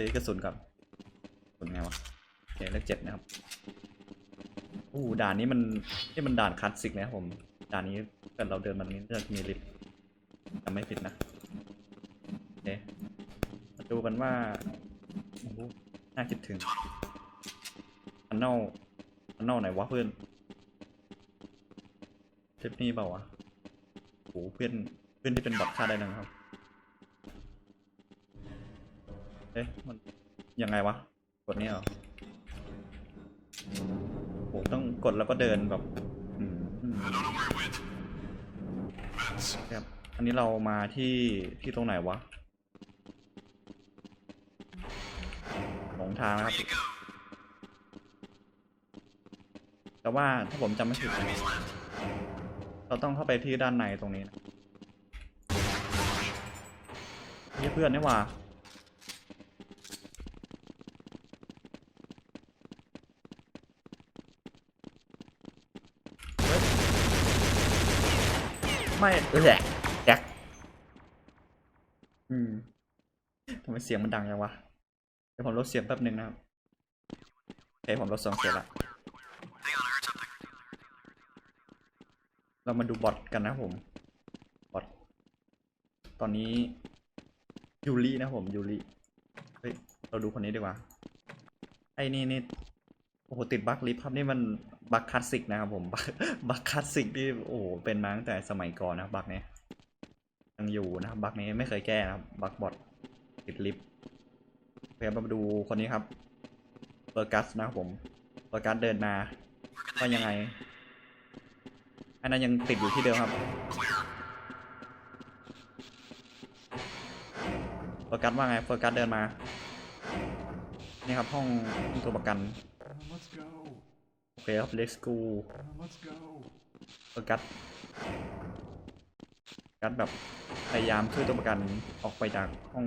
ซื้อกระสุนก่อนกระสุนไงวะโอเคเลขเจ็ดนะครับอู้ด่านนี้มันนี่มันด่านคลาสสิกนะครับผม ด่านนี้เกิดเราเดินมาตรงนี้เลือกมีลิฟต์จำไม่ผิดนะโอเคมาดูกันว่าโอ้โหน่าคิดถึงอันเน่าอันเน่าไหนวะเพื่อนเทปนี้เปล่าวะโอ้โหเพื่อนเพื่อนที่เป็นบอทฆ่าได้นะครับ อ๊ะมันยังไงวะ กดนี้เหรอโหต้องกดแล้วก็เดินแบบอืมอืมครับอันนี้เรามาที่ที่ตรงไหนวะ หลงทางนะครับ แต่ว่าถ้าผมจำไม่ผิดเราต้องเข้าไปที่ด้านในตรงนี้นะนี่เพื่อนนี่หว่า ไม่เออแหละแดกอืมทำไมเสียงมันดังยังวะเดี๋ยวผมลดเสียงแป๊บหนึ่งนะครับโอเคผมลดเสียงเสร็จละเรามาดูบอทกันนะครับผมบอทตอนนี้ยูรินะครับผมยูริเฮ้ยเราดูคนนี้ดีกว่าไอ้นี่นี่โอ้โหติดบั๊กลิฟต์ครับนี่มัน บั๊กคลาสสิกนะครับผมบั๊กบั๊กคลาสสิกที่โอ้โหเป็นมาตั้งแต่สมัยก่อนนะบบั๊กเนี้ยยังอยู่นะครับบั๊กนี้ไม่เคยแก้นะบบั๊กบอทติดลิฟต์เคเรามาดูคนนี้ครับเบอร์กัสนะครับผมเบอร์กัสเดินมาว่ายังไง อันนั้นยังติดอยู่ที่เดิมครับเบอร์กัสว่าไงเบอร์กัสเดินมานี่ครับห้องตัวประกัน let's go. โอเคครับ let's go Uh, let's go. โฟกัสกัสแบบพยายามช่วยตัวประกันออกไปจากห้อง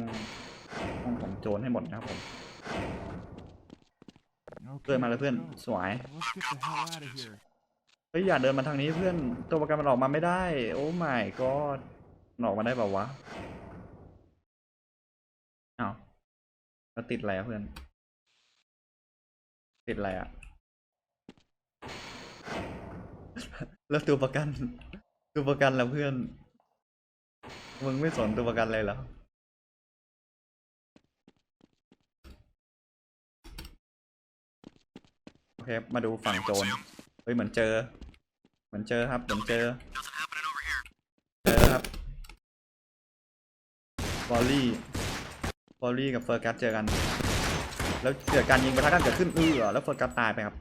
ห้องของโจรให้หมดนะครับผม Okay, เดินมาเลย let's เพื่อน go. สวย Let's get the hell out of here. เฮ้ยอย่าเดินมาทางนี้เพื่อนตัวประกันมันออกมาไม่ได้ โอ้ my god มันออกมาได้เปล่าวะอ้าวแล้วติดอะไรอะเพื่อน ติดอะไรอะ แล้วตัวประกัน ตัวประกันแล้วเพื่อน มึงไม่สนตัวประกันเลยเหรอโอเค มาดูฝั่งโจร เฮ้ยเหมือนเจอ เหมือนเจอครับเหมือนเจอ เจอครับบอลลี่บอลลี่กับเฟอร์กัสเจอกัน แล้วเกิดการยิงประทะกันเกิดขึ้นเออแล้วเฟอร์กัสตายไปครับ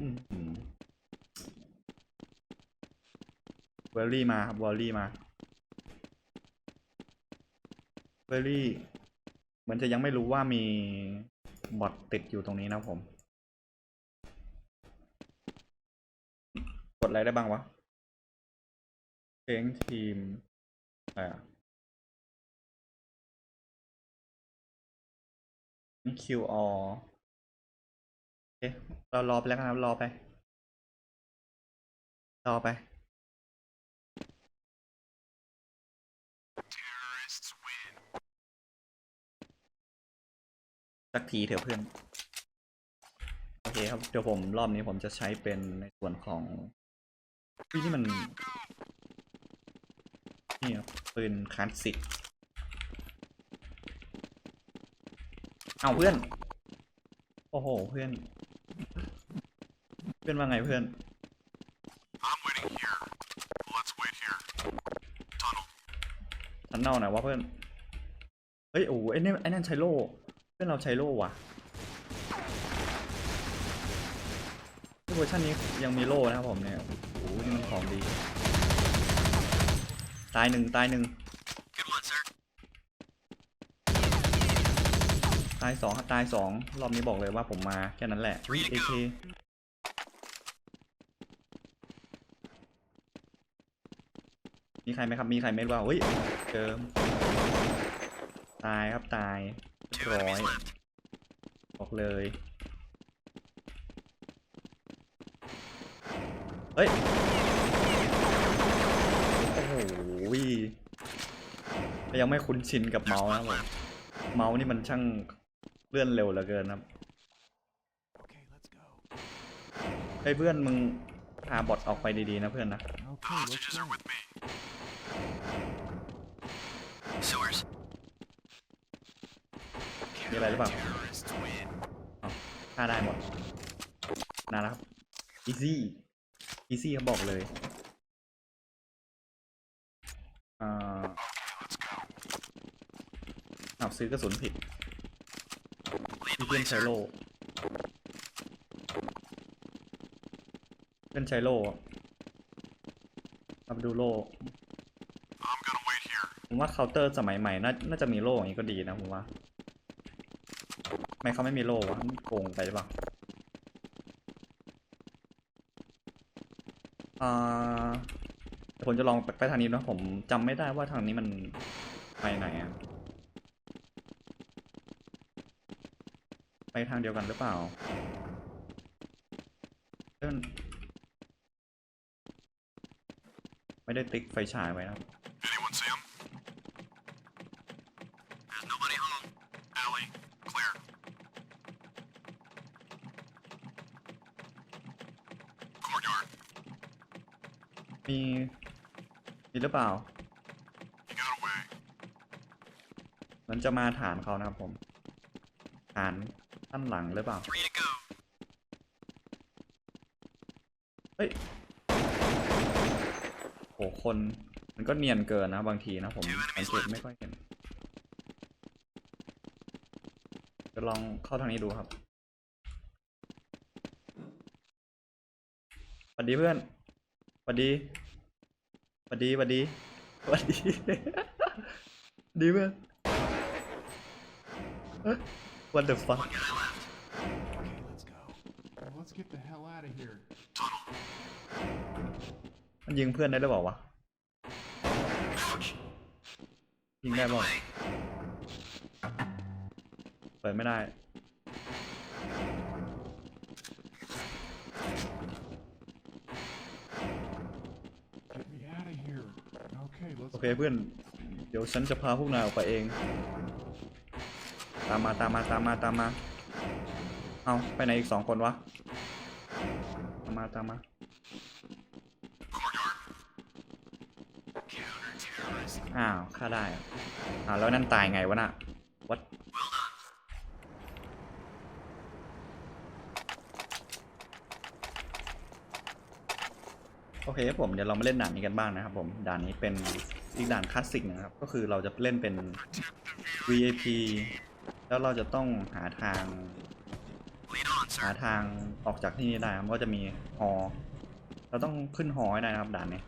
อืมเวลลี่มาครับวอลลี่มาเวลลี่เหมือนจะยังไม่รู้ว่ามีบอทติดอยู่ตรงนี้นะผม กดอะไรได้บ้างวะเพลงทีมอะไรอะนี่ QR โอเคเรารอไปแล้วกันครับรอไป รอไป สักทีเถอะเพื่อน โอเคครับ เดี๋ยวผมรอบนี้ผมจะใช้เป็นในส่วนของพี่นี่มัน นี่ครับปืนคลาสสิกเอาเพื่อน โอ้โห เพื่อน เพื่อนว่าไงเพื่อนทันเน่าหนวะเพื่อน เฮ้ย โอ้ไอ้นี่ไอ้นั่นใช้โล่ พื่อนเราใช้โล่ว่ะเวอร์ชันนี้ยังมีโล่นะครับผมเนี่ยโอ้โหนี่มันของดี ตายหนึ่งตายหนึ่งตายสองครับตายสองรอบนี้บอกเลยว่าผมมาแค่นั้นแหละอุ้ยเอเมีใครไหมครับ มีใครไหมว่าเฮ้ยเจอตายครับตาย รียบ Two ร้อย enemies left. บอกเลย เฮ้ย โอ้โหยังไม่คุ้นชินกับเมาส์นะครับผมเมาส์นี่มันช่างเลื่อนเร็วเหลือเกินครับ Okay, let's go. ไอ้ยเพื่อนมึงพาบอทออกไปดีๆนะเพื่อนนะ Okay, let's go. with me. Sewers. มีอะไรหรือเปล่าฆ่าได้หมดนาแล้วครับ easy easy เขาบอกเลยอ่าเอาซื้อกระสุนผิดเพื่อนใช้โลเพื่อนใช้โล่เอาดูโลผมว่าเคาน์เตอร์สมัยใหม่น่าจะมีโล่อย่างนี้ก็ดีนะผมว่า ไมเขาไม่มีโล่วะโกงไปหรือเปล่าอ่าเดี๋ยวผมจะลองไปไปทางนี้นะผมจำไม่ได้ว่าทางนี้มันไปไหนอะไปทางเดียวกันหรือเปล่าเพื่นไม่ได้ติ๊กไฟฉายไว้นะ มีมีหรือเปล่า มันจะมาฐานเขานะครับผม ฐานด้านหลังหรือเปล่า เฮ้ย โห คนมันก็เนียนเกินนะบางทีนะผมสังเกตไม่ค่อยเห็น จะลองเข้าทางนี้ดูครับ สวัสดีเพื่อน วัสดีสวัสดีสวัสดีสวัสดี ดีเพื่อน What the fuck One guy left. Okay, let's go. Well, let's get the hell out of here. Tunnel. มันยิงเพื่อนได้หรือเปล่าวะ Ouch. ยิงได้ Lead เป the ล่า way. เปิดไม่ได้ Get me out of here. Okay, let's โอ เคเพื่อน เดี๋ยวฉันจะพาพวกนายออกไปเอง ตามมาตามมาตามมาตามมา เอาไปไหนอีกสองคนวะ ตามมาตามมา อ้าวฆ่าได้อะอ้าวแล้วนั่นตายไงวะน่ะวัดโอเคครับผมเดี๋ยวเรามาเล่นด่านนี้กันบ้างนะครับผมด่านนี้เป็น อีกด่านคลาสสิกนะครับ ก็คือเราจะเล่นเป็น VIP แล้วเราจะต้องหาทาง หาทางออกจากที่นี่ได้ครับก็จะมีฮอเราต้องขึ้นฮอให้ได้นะครับด่านนี้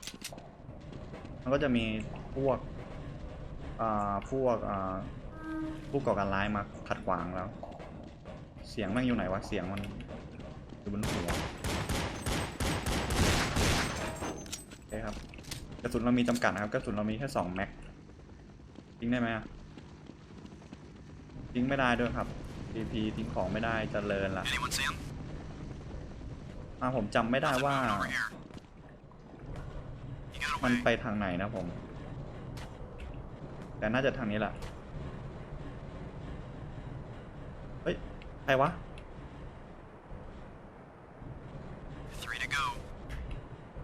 มันก็จะมีพวกอ่าพวกอ่าผู้ก่อการร้ายมาขัดขวางแล้ว เสียงแม่งอยู่ไหนวะเสียงมันอยู่บนหัวโอเคครับ กระสุนเรามีจำกัดนะครับกระสุนเรามีแค่สองแม็กทิ้งได้ไหมอะทิ้งไม่ได้ด้วยครับ DP ทิ้งของไม่ได้เจริญละ Anyone see him? อ่าผมจำไม่ได้ว่า มันไปทางไหนนะผม แต่น่าจะทางนี้แหละเฮ้ยใครวะ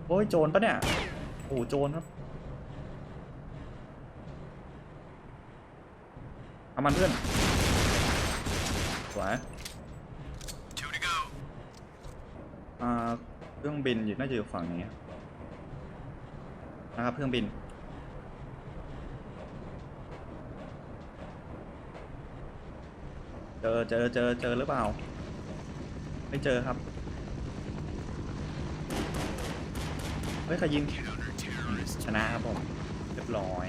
โอ้ยโจรปะเนี่ย โอ้โหโจรครับเอามันเพื่อนสวย Two to go. อ่าเครื่องบินอยู่น่าจะอยู่ฝั่งนี้นะครับเครื่องบินเจอเจอเจอเจอหรือเปล่า ไม่เจอครับ เฮ้ยใครยิง Counter terrorist. ชนะครับผมเรียบร้อย